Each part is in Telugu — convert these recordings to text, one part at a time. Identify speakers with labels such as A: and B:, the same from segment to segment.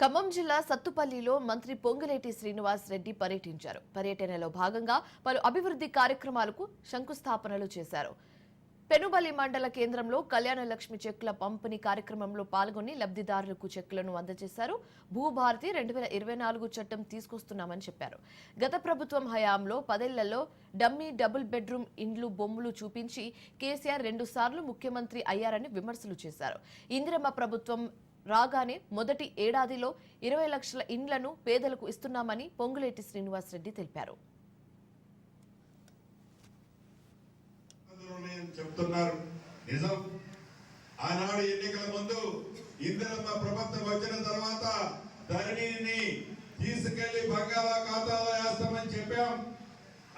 A: ఖమ్మం జిల్లా సత్తుపల్లిలో మంత్రి పొంగులేటి శ్రీనివాస్ రెడ్డి పర్యటించారు. పర్యటనలో భాగంగా పలు అభివృద్ధి కార్యక్రమాలకు శంకుస్థాపనలు చేశారు. పెనుబలి మండల కేంద్రంలో కళ్యాణ లక్ష్మి చెక్కుల పంపిణీ కార్యక్రమంలో పాల్గొని లబ్ధిదారులకు చెక్కులను అందజేశారు. భూభారతి రెండు వేల ఇరవై నాలుగు చట్టం తీసుకొస్తున్నామని చెప్పారు. గత ప్రభుత్వం హయాంలో పదేళ్ళలో డమ్మీ డబుల్ బెడ్రూమ్ ఇండ్లు బొమ్మలు చూపించి కేసీఆర్ రెండుసార్లు ముఖ్యమంత్రి అయ్యారని విమర్శలు చేశారు. ఇందిరమ్మ ప్రభుత్వం రాగానే మొదటి ఏడాదిలో ఇరవై లక్షల ఇండ్లను పేదలకు ఇస్తున్నామని పొంగులేటి శ్రీనివాసరెడ్డి తెలిపారు.
B: చెప్తున్నారు నిజం. ఆనాడు ఎన్నికల ముందు ఇందిరమ్మ ప్రభుత్వం వచ్చిన తర్వాత ధరణిని తీసుకెళ్ళి బంగాళాఖాతంలో వేస్తామని చెప్పాం.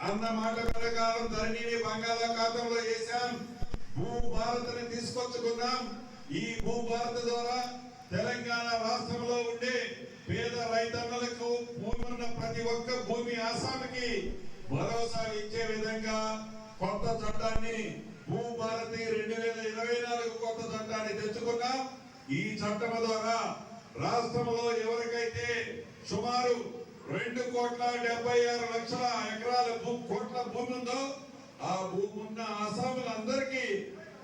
B: అన్న మాట ప్రకారం ధరణిని బంగాళాఖాతంలో వేశాం. భూ భారత్ని తీసుకొచ్చుకున్నాం. ఈ భూ భారత్ ద్వారా తెలంగాణ రాష్ట్రంలో ఉండే పేద రైతన్నలకు భూమి ఉన్న ప్రతి ఒక్క భూమి ఆసామికి భరోసా ఇచ్చే విధంగా కొత్త చట్టాన్ని భూ భారతి రెండు వేల ఇరవై నాలుగు కొత్త చట్టాన్ని తెచ్చుకున్నాం. ఈ చట్టం ద్వారా రాష్ట్రంలో ఎవరికైతే సుమారు రెండు కోట్ల డెబ్బై ఆరు లక్షల ఎకరాల కోట్ల భూమి ఉందో ఆ భూమి ఉన్న అసాములందరికీ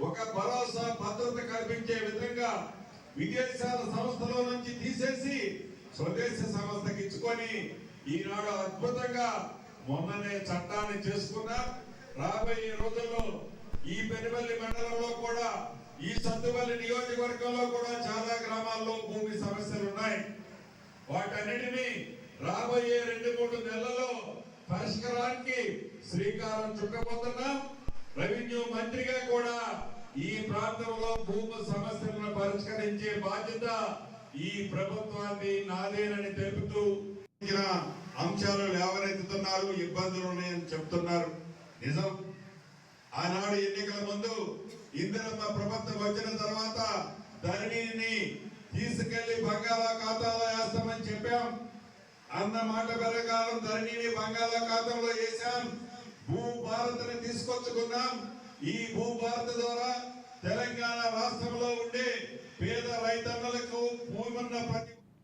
B: ఒక భరోసా భద్రత కల్పించే విధంగా విదేశాల సంస్థలో నుంచి తీసేసి స్వదేశ సంస్థకి ఇచ్చుకొని ఈనాడు అద్భుతంగా మొన్ననే చట్టాన్ని చేసుకున్నా రాబోయే రోజుల్లో ఈ పెనుబల్లి మండలంలో కూడా ఈ సత్తుపల్లి నియోజకవర్గంలో కూడా చాలా గ్రామాల్లో భూమి సమస్యలు ఉన్నాయి. వాటన్నిటిని రాబోయే రెండు మూడు నెలల్లో పరిష్కారానికి శ్రీకారం చుట్టబోతున్నాం. రెవెన్యూ మంత్రిగా ప్రాంతంలో భూమి సమస్యలను పరిష్కరించే బాధ్యత ఈ ప్రభుత్వాన్ని నాదేనని తెలుపుతూ అంశాలు లేవనెత్తుతున్నారు ఇబ్బందులు ఉన్నాయని చెప్తున్నారు. నిజం. ఆనాడు ఎన్నికల ముందు ఇందిరమ్మ ప్రభుత్వం వచ్చిన తర్వాత ధరణిని తీసుకెళ్ళి బంగాళాఖాతంలో వేస్తామని చెప్పాం. అన్న మాట ప్రకారం ధరణిని బంగాళాఖాతంలో వేశాం. భూ భారత్ని తీసుకొచ్చుకున్నాం. ఈ భూ భారత ద్వారా తెలంగాణ రాష్ట్రంలో ఉండే పేద రైతన్నలకు భూమి ఉన్న ప్రతి